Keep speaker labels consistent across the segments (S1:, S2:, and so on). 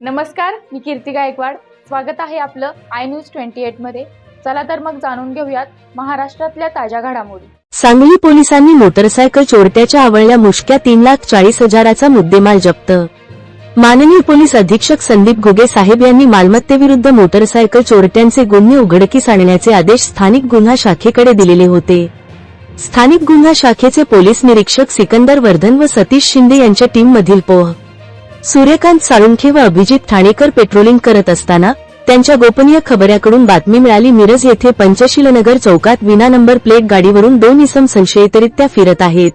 S1: नमस्कार मी कीर्ती गायकवाड. स्वागत आहे आपलं आय न्यूज ट्वेंटी एटमध्ये. चला तर मग जाणून घेऊयात महाराष्ट्रातल्या ताज्या घडामोडी.
S2: सांगली पोलिसांनी मोटरसायकल चोरट्याच्या आवळल्या मुष्क्या तीन लाख चाळीस हजाराचा मुद्देमाल जप्त. माननीय पोलीस अधीक्षक संदीप घुगे साहेब यांनी मालमत्तेविरुद्ध मोटरसायकल चोरट्यांचे गुन्हे उघडकीस आणण्याचे आदेश स्थानिक गुन्हा शाखेकडे दिलेले होते. स्थानिक गुन्हा शाखेचे पोलीस निरीक्षक सिकंदर वर्धन व सतीश शिंदे यांच्या टीममधील पोह. सूर्यकांत साळुंखे व अभिजित ठाणेकर पेट्रोलिंग करत असताना त्यांच्या गोपनीय खबऱ्याकडून बातमी मिळाली. मिरज येथे पंचशीलनगर चौकात विना नंबर प्लेट गाडीवरून दोन इसम संशयितरित्या फिरत आहेत.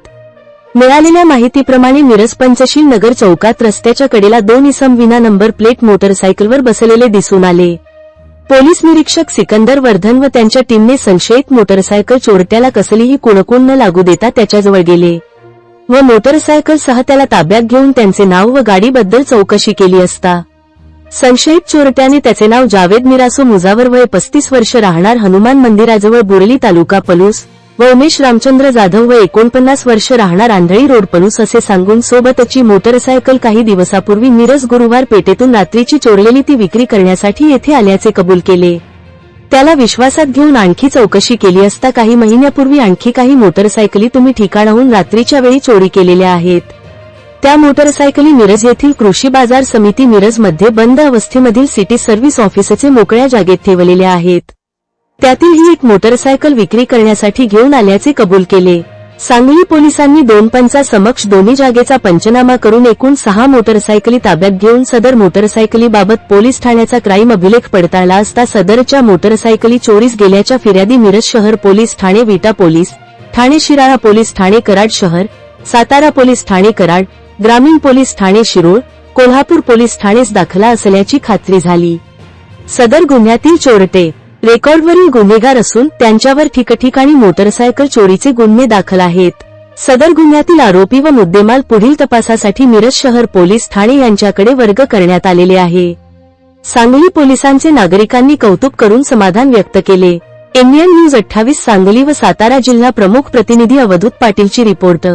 S2: मिळालेल्या माहितीप्रमाणे मिरज पंचशील नगर चौकात रस्त्याच्या कडेला दोन इसम विना नंबर प्लेट मोटरसायकलवर बसलेले दिसून आले. पोलीस निरीक्षक सिकंदर वर्धन व त्यांच्या टीमने संशयित मोटरसायकल चोरट्याला कसलीही कुणकुण न लागू देता त्याच्याजवळ गेले. व मोटरसायकलसह त्याला ताब्यात घेऊन त्यांचे नाव व गाडीबद्दल चौकशी केली असता. संशयित चोरट्याने त्याचे नाव जावेद मिरासो मुजावर वय पस्तीस वर्ष राहणार हनुमान मंदिराजवळ बुरली तालुका पलूस व उमेश रामचंद्र जाधव व एकोणपन्नास वर्ष राहणार आंधळी रोड पलूस असे सांगून सोबतची मोटरसायकल काही दिवसापूर्वी मिरज गुरुवार पेठेतून रात्रीची चोरलेली ती विक्री करण्यासाठी येथे आल्याचे कबूल केले. त्याला विश्वासात घेऊन आणखी चौकशी केली असता काही महिन्यापूर्वी आणखी काही मोटरसायकली तुम्ही ठिकाणाहून रात्रीच्या वेळी चोरी केलेल्या आहेत. त्या मोटरसायकली मिरज येथील कृषी बाजार समिती मिरजमध्ये बंद अवस्थेमधील सिटी सर्व्हिस ऑफिसचे मोकळ्या जागेत ठेवलेल्या आहेत. त्यातील ही एक मोटरसायकल विक्री करण्यासाठी घेऊन आल्याचे कबूल केले. सांगली पोलिसांनी दोनपंचा समक्ष दोन्ही जागेचा पंचनामा करून एकूण सहा मोटरसायकली ताब्यात घेऊन सदर मोटरसायकलीबाबत पोलीस ठाण्याचा क्राईम अभिलेख पडताळला असता सदरच्या मोटरसायकली चोरीस गेल्याच्या फिर्यादी मिरज शहर पोलीस ठाणे विटा पोलीस ठाणे शिराळा पोलीस ठाणे कराड शहर सातारा पोलीस ठाणे कराड ग्रामीण पोलीस ठाणे शिरोळ कोल्हापूर पोलीस ठाणेस दाखला असल्याची खात्री झाली. सदर गुन्ह्यातील चोरटे रेकॉर्डवरील गुन्हेगार असून त्यांच्यावर ठिकठिकाणी मोटरसायकल चोरीचे गुन्हे दाखल आहेत. सदर गुन्ह्यातील आरोपी व मुद्देमाल पुढील तपासासाठी मिरज शहर पोलीस ठाणे यांच्याकडे वर्ग करण्यात आलेले आहे. सांगली पोलिसांचे नागरिकांनी कौतुक करून समाधान व्यक्त केले. इंडियन न्यूज अठ्ठावीस सांगली व सातारा जिल्हा प्रमुख प्रतिनिधी अवधूत पाटीलची रिपोर्ट.